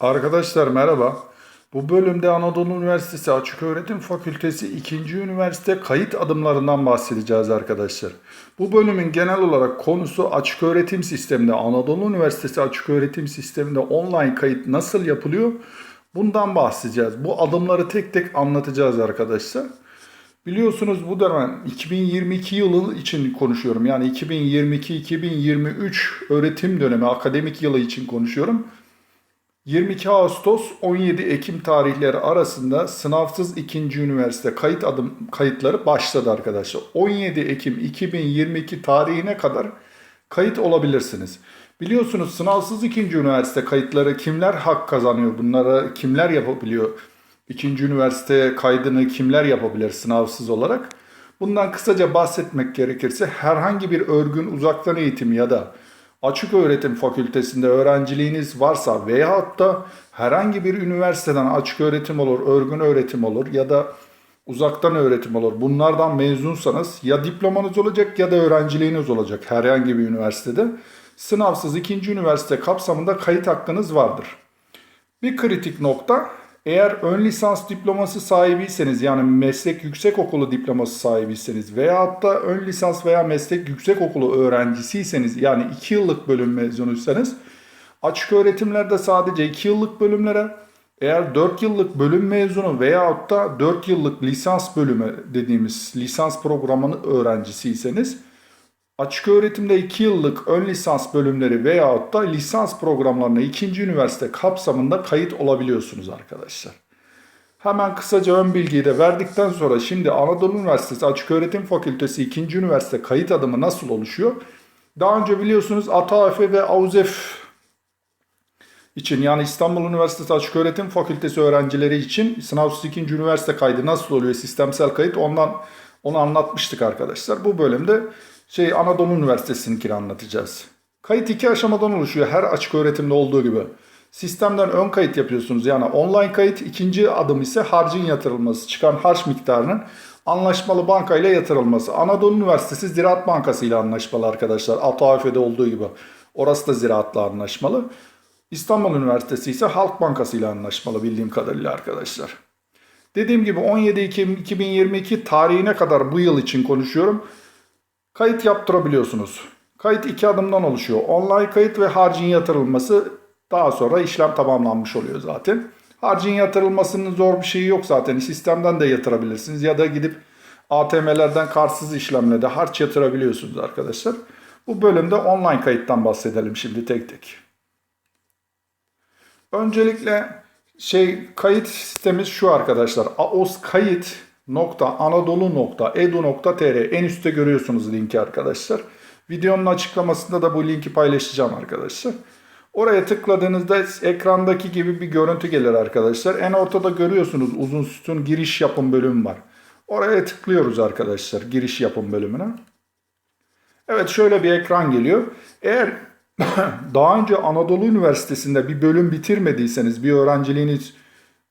Arkadaşlar merhaba. Bu bölümde Anadolu Üniversitesi Açıköğretim Fakültesi 2. Üniversite kayıt adımlarından bahsedeceğiz arkadaşlar. Bu bölümün genel olarak konusu açıköğretim sisteminde Anadolu Üniversitesi Açıköğretim Sisteminde online kayıt nasıl yapılıyor? Bundan bahsedeceğiz. Bu adımları tek tek anlatacağız arkadaşlar. Biliyorsunuz bu dönem 2022 yılı için konuşuyorum. Yani 2022-2023 öğretim dönemi akademik yılı için konuşuyorum. 22 Ağustos 17 Ekim tarihleri arasında sınavsız ikinci üniversite kayıt adım kayıtları başladı arkadaşlar. 17 Ekim 2022 tarihine kadar kayıt olabilirsiniz. Biliyorsunuz sınavsız ikinci üniversite kayıtları kimler hak kazanıyor? Bunlara kimler yapabiliyor? İkinci üniversite kaydını kimler yapabilir sınavsız olarak? Bundan kısaca bahsetmek gerekirse herhangi bir örgün uzaktan eğitim ya da açık öğretim fakültesinde öğrenciliğiniz varsa veyahut da herhangi bir üniversiteden açık öğretim olur, örgün öğretim olur ya da uzaktan öğretim olur. Bunlardan mezunsanız ya diplomanız olacak ya da öğrenciliğiniz olacak herhangi bir üniversitede. Sınavsız ikinci üniversite kapsamında kayıt hakkınız vardır. Bir kritik nokta eğer ön lisans diploması sahibiyseniz yani meslek yüksekokulu diploması sahibiyseniz veya hatta ön lisans veya meslek yüksekokulu öğrencisiyseniz yani 2 yıllık bölüm mezunuysanız açık öğretimlerde sadece 2 yıllık bölümlere eğer 4 yıllık bölüm mezunu veya hatta 4 yıllık lisans bölümü dediğimiz lisans programının öğrencisiyseniz Açık öğretimde 2 yıllık ön lisans bölümleri veyahut da lisans programlarına ikinci üniversite kapsamında kayıt olabiliyorsunuz arkadaşlar. Hemen kısaca ön bilgiyi de verdikten sonra şimdi Anadolu Üniversitesi Açık Öğretim Fakültesi 2. Üniversite kayıt adımı nasıl oluşuyor? Daha önce biliyorsunuz ATAF ve AUZEF için yani İstanbul Üniversitesi Açık Öğretim Fakültesi öğrencileri için sınavsız ikinci üniversite kaydı nasıl oluyor sistemsel kayıt ondan onu anlatmıştık arkadaşlar. Bu bölümde şey Anadolu Üniversitesi'ninkini anlatacağız. Kayıt iki aşamadan oluşuyor her açık öğretimde olduğu gibi. Sistemden ön kayıt yapıyorsunuz yani online kayıt ikinci adım ise harcın yatırılması çıkan harç miktarının anlaşmalı bankayla yatırılması. Anadolu Üniversitesi Ziraat Bankası ile anlaşmalı arkadaşlar. ATAF'de olduğu gibi. Orası da ziraatla anlaşmalı. İstanbul Üniversitesi ise Halk Bankası ile anlaşmalı bildiğim kadarıyla arkadaşlar. Dediğim gibi 17 Ekim 2022 tarihine kadar bu yıl için konuşuyorum. Kayıt yaptırabiliyorsunuz. Kayıt iki adımdan oluşuyor. Online kayıt ve harcın yatırılması daha sonra işlem tamamlanmış oluyor zaten. Harcın yatırılmasının zor bir şeyi yok zaten. Sistemden de yatırabilirsiniz ya da gidip ATM'lerden kartsız işlemle de harç yatırabiliyorsunuz arkadaşlar. Bu bölümde online kayıttan bahsedelim şimdi tek tek. Öncelikle şey kayıt sistemimiz şu arkadaşlar. AOS kayıt anadolu.edu.tr en üstte görüyorsunuz linki arkadaşlar. Videonun açıklamasında da bu linki paylaşacağım arkadaşlar. Oraya tıkladığınızda ekrandaki gibi bir görüntü gelir arkadaşlar. En ortada görüyorsunuz uzun sütun giriş yapım bölümü var. Oraya tıklıyoruz arkadaşlar giriş yapım bölümüne. Evet şöyle bir ekran geliyor. Eğer daha önce Anadolu Üniversitesi'nde bir bölüm bitirmediyseniz bir öğrenciliğiniz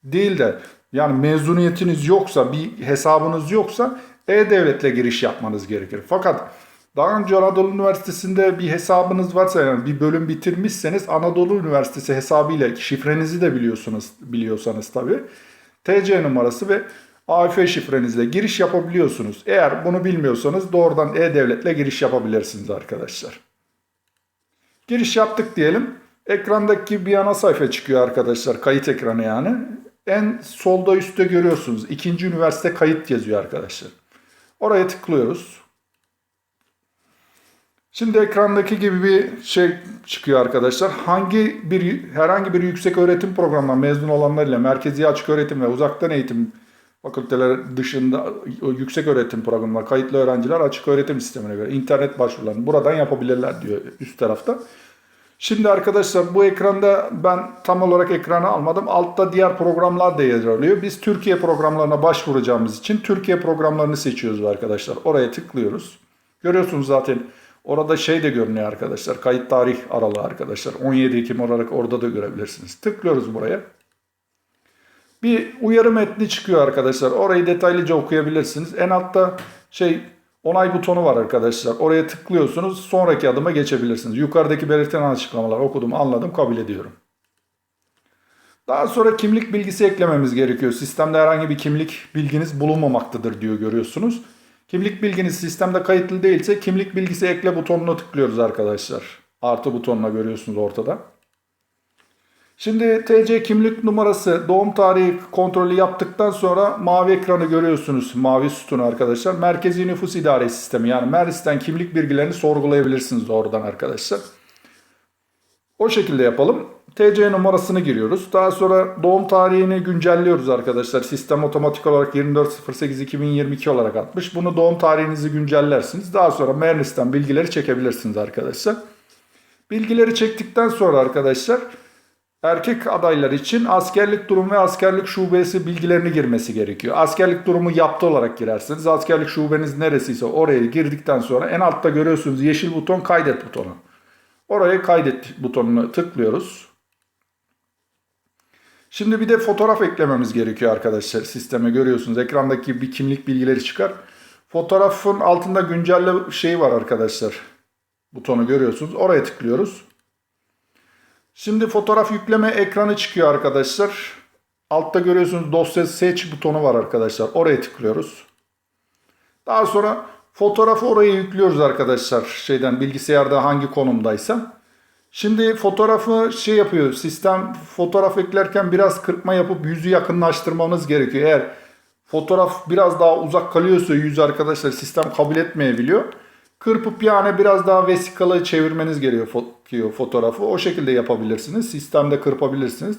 değil de yani mezuniyetiniz yoksa, bir hesabınız yoksa E-Devlet'le giriş yapmanız gerekir. Fakat daha önce Anadolu Üniversitesi'nde bir hesabınız varsa yani bir bölüm bitirmişseniz Anadolu Üniversitesi hesabıyla şifrenizi de biliyorsunuz biliyorsanız tabii. TC numarası ve AF şifrenizle giriş yapabiliyorsunuz. Eğer bunu bilmiyorsanız doğrudan E-Devlet'le giriş yapabilirsiniz arkadaşlar. Giriş yaptık diyelim. Ekrandaki bir ana sayfa çıkıyor arkadaşlar. Kayıt ekranı yani. En solda üstte görüyorsunuz. İkinci üniversite kayıt yazıyor arkadaşlar. Oraya tıklıyoruz. Şimdi ekrandaki gibi bir şey çıkıyor arkadaşlar. Hangi bir herhangi bir yüksek öğretim programından mezun olanlarıyla merkezi açık öğretim ve uzaktan eğitim fakülteler dışında yüksek öğretim programına kayıtlı öğrenciler açık öğretim sistemine göre internet başvurularını buradan yapabilirler diyor üst tarafta. Şimdi arkadaşlar bu ekranda ben tam olarak ekranı almadım. Altta diğer programlar da yer alıyor. Biz Türkiye programlarına başvuracağımız için Türkiye programlarını seçiyoruz arkadaşlar. Oraya tıklıyoruz. Görüyorsunuz zaten orada şey de görünüyor arkadaşlar. Kayıt tarih aralığı arkadaşlar. 17 Ekim olarak orada da görebilirsiniz. Tıklıyoruz buraya. Bir uyarı metni çıkıyor arkadaşlar. Orayı detaylıca okuyabilirsiniz. En altta şey onay butonu var arkadaşlar. Oraya tıklıyorsunuz. Sonraki adıma geçebilirsiniz. Yukarıdaki belirtilen açıklamalar okudum, anladım, kabul ediyorum. Daha sonra kimlik bilgisi eklememiz gerekiyor. Sistemde herhangi bir kimlik bilginiz bulunmamaktadır diyor görüyorsunuz. Kimlik bilginiz sistemde kayıtlı değilse kimlik bilgisi ekle butonuna tıklıyoruz arkadaşlar. Artı butonuna görüyorsunuz ortada. Şimdi TC kimlik numarası doğum tarihi kontrolü yaptıktan sonra mavi ekranı görüyorsunuz. Mavi sütunu arkadaşlar. Merkezi Nüfus İdare Sistemi yani MERS'ten kimlik bilgilerini sorgulayabilirsiniz oradan arkadaşlar. O şekilde yapalım. TC numarasını giriyoruz. Daha sonra doğum tarihini güncelliyoruz arkadaşlar. Sistem otomatik olarak 24.08.2022 olarak atmış. Bunu doğum tarihinizi güncellersiniz. Daha sonra MERS'ten bilgileri çekebilirsiniz arkadaşlar. Bilgileri çektikten sonra arkadaşlar erkek adaylar için askerlik durumu ve askerlik şubesi bilgilerini girmesi gerekiyor. Askerlik durumu yaptı olarak girersiniz. Askerlik şubeniz neresiyse oraya girdikten sonra en altta görüyorsunuz yeşil buton kaydet butonu. Oraya kaydet butonuna tıklıyoruz. Şimdi bir de fotoğraf eklememiz gerekiyor arkadaşlar. Sisteme görüyorsunuz ekrandaki bir kimlik bilgileri çıkar. Fotoğrafın altında güncelle şey var arkadaşlar. Butonu görüyorsunuz. Oraya tıklıyoruz. Şimdi fotoğraf yükleme ekranı çıkıyor arkadaşlar. Altta görüyorsunuz dosya seç butonu var arkadaşlar. Oraya tıklıyoruz. Daha sonra fotoğrafı oraya yüklüyoruz arkadaşlar. Şeyden bilgisayarda hangi konumdaysa. Şimdi fotoğrafı şey yapıyor. Sistem fotoğraf eklerken biraz kırpma yapıp yüzü yakınlaştırmanız gerekiyor. Eğer fotoğraf biraz daha uzak kalıyorsa yüz arkadaşlar sistem kabul etmeyebiliyor. Kırpıp yani biraz daha vesikalı çevirmeniz gerekiyor fotoğrafı. O şekilde yapabilirsiniz. Sistemde kırpabilirsiniz.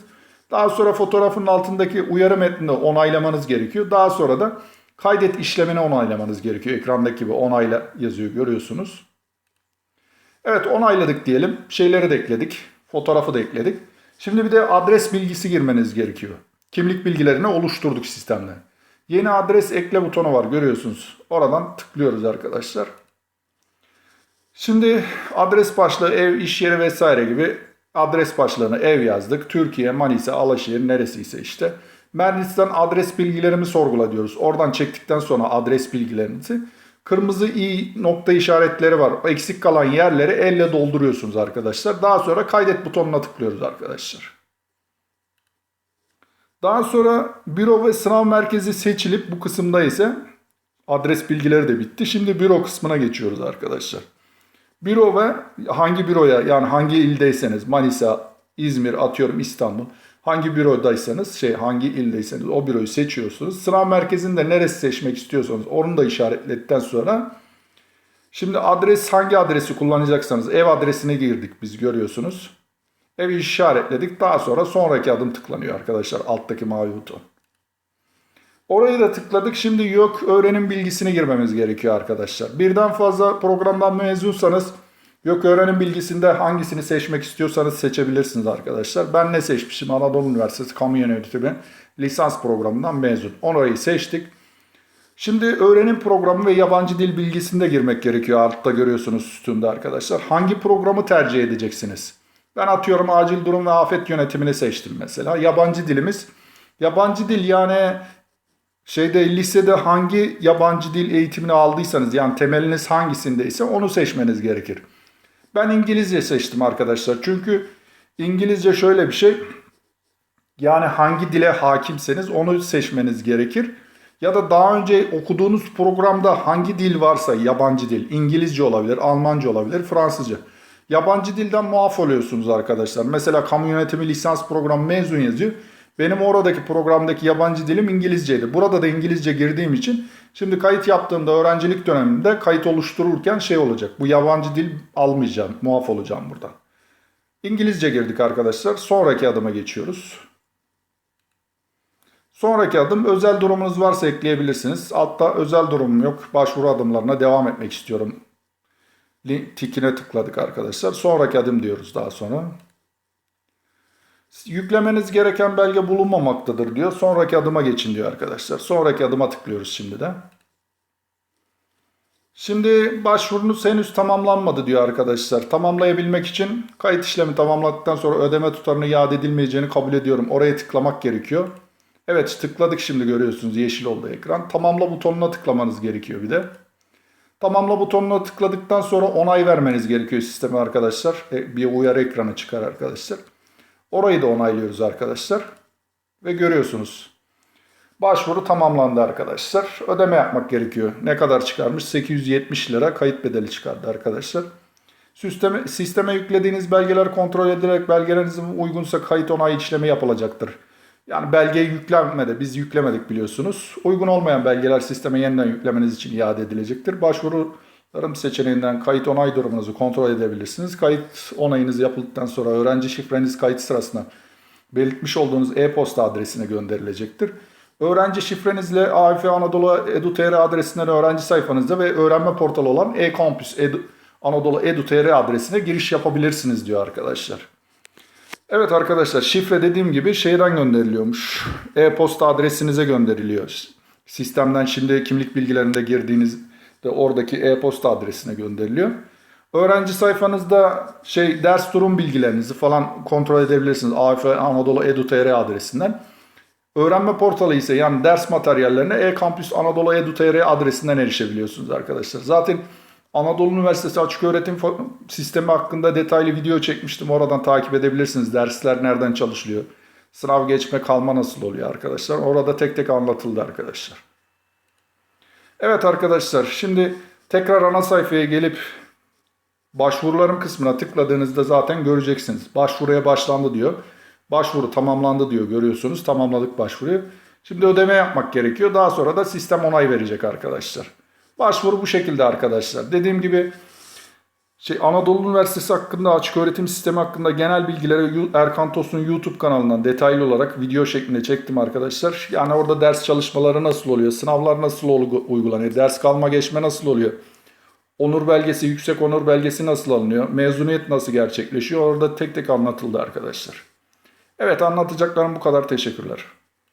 Daha sonra fotoğrafın altındaki uyarı metnini onaylamanız gerekiyor. Daha sonra da kaydet işlemini onaylamanız gerekiyor. Ekrandaki gibi onayla yazıyor görüyorsunuz. Evet onayladık diyelim. Şeyleri de ekledik. Fotoğrafı da ekledik. Şimdi bir de adres bilgisi girmeniz gerekiyor. Kimlik bilgilerini oluşturduk sistemde. Yeni adres ekle butonu var görüyorsunuz. Oradan tıklıyoruz arkadaşlar. Şimdi adres başlığı ev, iş yeri vesaire gibi adres başlığını ev yazdık. Türkiye, Manisa, Alaşehir neresiyse işte. Mernis'ten adres bilgilerimi sorgula diyoruz. Oradan çektikten sonra adres bilgilerinizi kırmızı i nokta işaretleri var. Eksik kalan yerleri elle dolduruyorsunuz arkadaşlar. Daha sonra kaydet butonuna tıklıyoruz arkadaşlar. Daha sonra büro ve sınav merkezi seçilip bu kısımda ise adres bilgileri de bitti. Şimdi büro kısmına geçiyoruz arkadaşlar. Büro ve hangi büroya yani hangi ildeyseniz Manisa, İzmir, atıyorum İstanbul. Hangi bürodaysanız şey hangi ildeyseniz o büroyu seçiyorsunuz. Sınav merkezinde neresi seçmek istiyorsanız onu da işaretledikten sonra şimdi adres hangi adresi kullanacaksanız ev adresine girdik biz görüyorsunuz. Evi işaretledik. Daha sonra sonraki adım tıklanıyor arkadaşlar alttaki mavi buton. Orayı da tıkladık. Şimdi yok öğrenim bilgisini girmemiz gerekiyor arkadaşlar. Birden fazla programdan mezunsanız yok öğrenim bilgisinde hangisini seçmek istiyorsanız seçebilirsiniz arkadaşlar. Ben ne seçmişim? Anadolu Üniversitesi Kamu Yönetimi lisans programından mezun. Orayı seçtik. Şimdi öğrenim programı ve yabancı dil bilgisinde girmek gerekiyor. Altta görüyorsunuz sütunda arkadaşlar. Hangi programı tercih edeceksiniz? Ben atıyorum acil durum ve afet yönetimini seçtim mesela. Yabancı dilimiz Yabancı dil yani şeyde lisede hangi yabancı dil eğitimini aldıysanız yani temeliniz hangisindeyse onu seçmeniz gerekir. Ben İngilizce seçtim arkadaşlar. Çünkü İngilizce şöyle bir şey. Yani hangi dile hakimseniz onu seçmeniz gerekir. Ya da daha önce okuduğunuz programda hangi dil varsa yabancı dil, İngilizce olabilir, Almanca olabilir, Fransızca. Yabancı dilden muaf oluyorsunuz arkadaşlar. Mesela kamu yönetimi lisans programı mezun yazıyor. Benim oradaki programdaki yabancı dilim İngilizceydi. Burada da İngilizce girdiğim için şimdi kayıt yaptığımda öğrencilik döneminde kayıt oluştururken şey olacak. Bu yabancı dil almayacağım, muaf olacağım burada. İngilizce girdik arkadaşlar. Sonraki adıma geçiyoruz. Sonraki adım özel durumunuz varsa ekleyebilirsiniz. Altta özel durumum yok. Başvuru adımlarına devam etmek istiyorum. Link tikine tıkladık arkadaşlar. Sonraki adım diyoruz daha sonra. Yüklemeniz gereken belge bulunmamaktadır diyor. Sonraki adıma geçin diyor arkadaşlar. Sonraki adıma tıklıyoruz şimdi de. Şimdi başvurunuz henüz tamamlanmadı diyor arkadaşlar. Tamamlayabilmek için kayıt işlemi tamamladıktan sonra ödeme tutarını iade edilmeyeceğini kabul ediyorum. Oraya tıklamak gerekiyor. Evet tıkladık şimdi görüyorsunuz yeşil oldu ekran. Tamamla butonuna tıklamanız gerekiyor bir de. Tamamla butonuna tıkladıktan sonra onay vermeniz gerekiyor sisteme arkadaşlar. E, bir uyarı ekranı çıkar arkadaşlar. Orayı da onaylıyoruz arkadaşlar. Ve görüyorsunuz. Başvuru tamamlandı arkadaşlar. Ödeme yapmak gerekiyor. Ne kadar çıkarmış? 870 lira kayıt bedeli çıkardı arkadaşlar. Sisteme, sisteme yüklediğiniz belgeler kontrol edilerek belgelerinizin uygunsa kayıt onay işlemi yapılacaktır. Yani belge yüklenmedi. Biz yüklemedik biliyorsunuz. Uygun olmayan belgeler sisteme yeniden yüklemeniz için iade edilecektir. Başvurularım seçeneğinden kayıt onay durumunuzu kontrol edebilirsiniz. Kayıt onayınız yapıldıktan sonra öğrenci şifreniz kayıt sırasında belirtmiş olduğunuz e-posta adresine gönderilecektir. Öğrenci şifrenizle AF Anadolu Edu.tr adresinden öğrenci sayfanızda ve öğrenme portalı olan e-kampüs Edu, Anadolu Edu.tr adresine giriş yapabilirsiniz diyor arkadaşlar. Evet arkadaşlar şifre dediğim gibi şeyden gönderiliyormuş. E-posta adresinize gönderiliyor. Sistemden şimdi kimlik bilgilerinde girdiğinizde oradaki e-posta adresine gönderiliyor. Öğrenci sayfanızda şey ders durum bilgilerinizi falan kontrol edebilirsiniz. AF Anadolu Edu.tr adresinden. Öğrenme portalı ise yani ders materyallerine e-kampüs Anadolu Edu.tr adresinden erişebiliyorsunuz arkadaşlar. Zaten Anadolu Üniversitesi Açık Öğretim Sistemi hakkında detaylı video çekmiştim. Oradan takip edebilirsiniz. Dersler nereden çalışılıyor? Sınav geçme kalma nasıl oluyor arkadaşlar? Orada tek tek anlatıldı arkadaşlar. Evet arkadaşlar şimdi tekrar ana sayfaya gelip başvurularım kısmına tıkladığınızda zaten göreceksiniz. Başvuruya başlandı diyor. Başvuru tamamlandı diyor görüyorsunuz. Tamamladık başvuruyu. Şimdi ödeme yapmak gerekiyor. Daha sonra da sistem onay verecek arkadaşlar. Başvuru bu şekilde arkadaşlar. Dediğim gibi şey Anadolu Üniversitesi hakkında açık öğretim sistemi hakkında genel bilgileri Yu- Erkan Tosun YouTube kanalından detaylı olarak video şeklinde çektim arkadaşlar. Yani orada ders çalışmaları nasıl oluyor, sınavlar nasıl uygulanıyor, ders kalma geçme nasıl oluyor, onur belgesi, yüksek onur belgesi nasıl alınıyor, mezuniyet nasıl gerçekleşiyor orada tek tek anlatıldı arkadaşlar. Evet anlatacaklarım bu kadar. Teşekkürler.